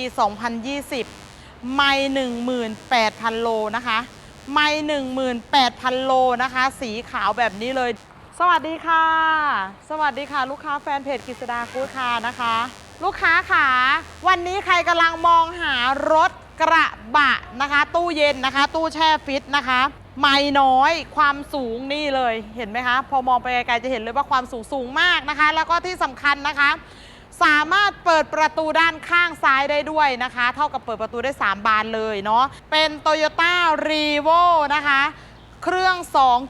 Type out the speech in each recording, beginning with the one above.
ี2020 ไม่18,000 โลนะคะ ไม่18,000 โลนะคะ สีขาวแบบนี้เลย สวัสดีค่ะ สวัสดีค่ะ ลูกค้าแฟนเพจกิษดากู๊ดค่ะนะคะ ลูกค้าค่ะวันนี้ใครกำลังมองหารถกระบะนะคะ ตู้เย็นนะคะ ตู้แช่ฟิตนะคะไม่น้อยความสูงนี่เลยเห็นไหมคะ พอมองไปไกลๆจะเห็นเลยว่าความสูงสูงมากนะคะ แล้วก็ที่สำคัญนะคะ สามารถเปิดประตูด้านข้างซ้ายได้ด้วยนะคะ เท่ากับเปิดประตูได้ 3 บานเลยเนาะเป็น Toyota r e v o นะคะ เครื่อง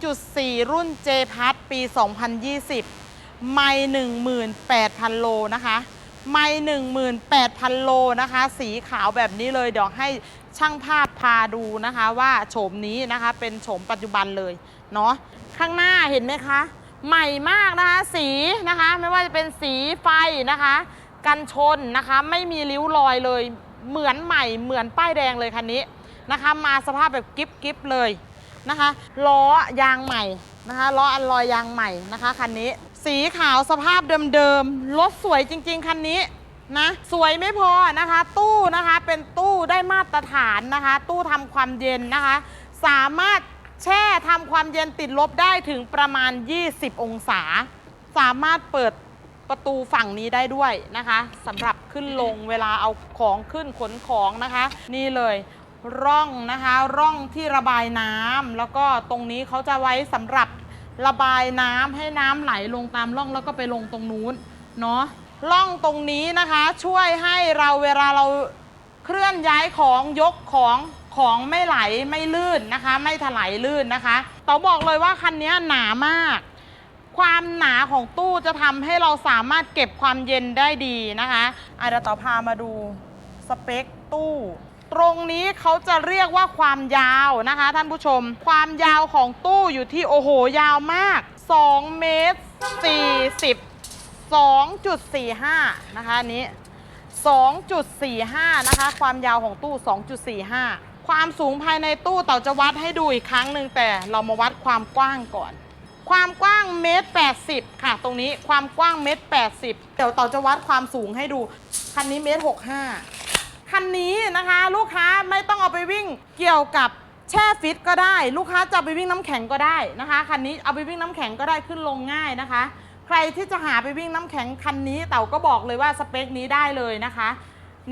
2.4 รุ่น J พัทปี 2020 ไม่18,000 โลนะคะไม่18,000 โลนะคะ สีขาวแบบนี้เลย เดี๋ยวให้ช่างภาพพาดูนะคะว่าโฉมนี้นะคะเป็นโฉมปัจจุบันเลยเนาะข้างหน้าเห็นไหมคะ ใหม่มากนะคะสีนะคะ ไม่ว่าจะเป็นสีไฟนะคะ กันชนนะคะ ไม่มีริ้วรอยเลย เหมือนใหม่เหมือนป้ายแดงเลยคันนี้นะคะ มาสภาพแบบกิฟกิฟเลยนะคะล้อยางใหม่นะคะล้ออันลอยยางใหม่นะคะคันนี้ สีขาวสภาพเดิมๆรถสวยจริง ๆคันนี้นะสวยไม่พอนะคะ ตู้นะคะเป็นตู้ได้มาตรฐานนะคะ ตู้ทำความเย็นนะคะ สามารถ แช่ทำความเย็นติดลบได้ถึงประมาณ 20 องศา สามารถเปิดประตูฝั่งนี้ได้ด้วยนะคะสำหรับขึ้นลงเวลาเอาของขึ้นขนของนะคะ นี่เลยร่องนะคะร่องที่ระบายน้ำแล้วก็ตรงนี้เขาจะไว้สำหรับระบายน้ำให้น้ำไหลลงตามร่องแล้วก็ไปลงตรงนู้นเนาะร่องตรงนี้นะคะช่วยให้เราเวลาเราเคลื่อนย้ายของยกของ ของไม่ไหลไม่ลื่นนะคะ ไม่ถลายลื่นนะคะต๋าบอกเลยว่าคันนี้หนามาก ความหนาของตู้จะทำให้เราสามารถเก็บความเย็นได้ดีนะคะอะเดี๋ยวต่อพามาดูสเปคตู้ตรงนี้เขาจะเรียกว่าความยาวนะคะ ท่านผู้ชม ความยาวของตู้อยู่ที่โอ้โหยาวมาก 2 เมตร 40 2.45 นะคะอันนี้ 2.45 นะคะ ความยาวของตู้ 2.45 ความสูงภายในตู้เต่าจะวัดให้ดูอีกครั้งหนึ่งแต่เรามาวัดความกว้างก่อน ความกว้างเมตร80ค่ะ ตรงนี้ความกว้างเมตร80เดี๋ยวเต่าจะวัดความสูงให้ดู คันนี้เมตร65คันนี้นะคะ ลูกค้าไม่ต้องเอาไปวิ่งเกี่ยวกับแช่ฟิตก็ได้ ลูกค้าจะไปวิ่งน้ำแข็งก็ได้นะคะคันนี้เอาไปวิ่งน้ำแข็งก็ได้ขึ้นลงง่ายนะคะ ใครที่จะหาไปวิ่งน้ำแข็งคันนี้เต่าก็บอกเลยว่าสเปคนี้ได้เลยนะคะ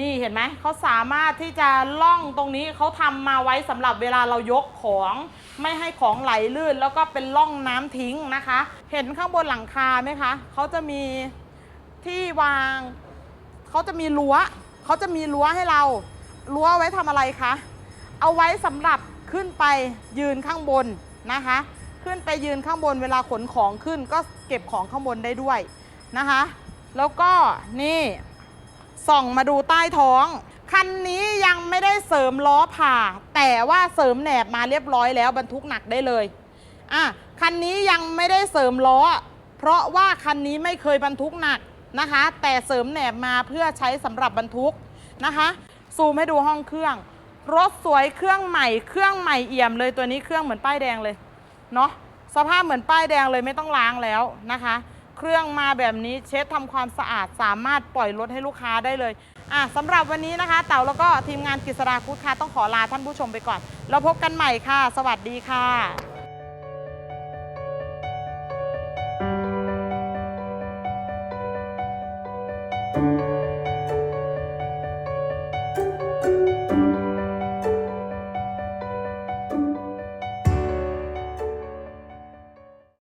นี่เห็นไหมเขาสามารถที่จะล่องตรงนี้เขาทำมาไว้สำหรับเวลาเรายกของ ไม่ให้ของไหลลื่น แล้วก็เป็นล่องน้ำทิ้งนะคะ เห็นข้างบนหลังคาไหมคะเขาจะมีที่วางเขาจะมีรั้วเขาจะมีรั้วให้เรารั้วไว้ทำอะไรคะเอาไว้สำหรับขึ้นไปยืนข้างบนนะคะ ขึ้นไปยืนข้างบนเวลาขนของขึ้น ก็เก็บของข้างบนได้ด้วยนะคะ แล้วก็นี่ ส่องมาดูใต้ท้อง คันนี้ยังไม่ได้เสริมล้อผ่า แต่ว่าเสริมแหนบมาเรียบร้อยแล้วบรรทุกหนักได้เลยอะคันนี้ยังไม่ได้เสริมล้อ เพราะว่าคันนี้ไม่เคยบรรทุกหนักนะคะ แต่เสริมแหนบมาเพื่อใช้สำหรับบรรทุกนะคะ ซูมให้ดูห้องเครื่อง รถสวยเครื่องใหม่ เครื่องใหม่เอี่ยมเลยตัวนี้เครื่องเหมือนป้ายแดงเลยเนาะสภาพเหมือนป้ายแดงเลยไม่ต้องล้างแล้วนะคะ เครื่องมาแบบนี้เช็ดทำความสะอาดสามารถปล่อยรถให้ลูกค้าได้เลยอะสำหรับวันนี้นะคะ เต่าแล้วก็ทีมงานกิษราคุดค่ะต้องขอลาท่านผู้ชมไปก่อน เราพบกันใหม่ค่ะ สวัสดีค่ะ「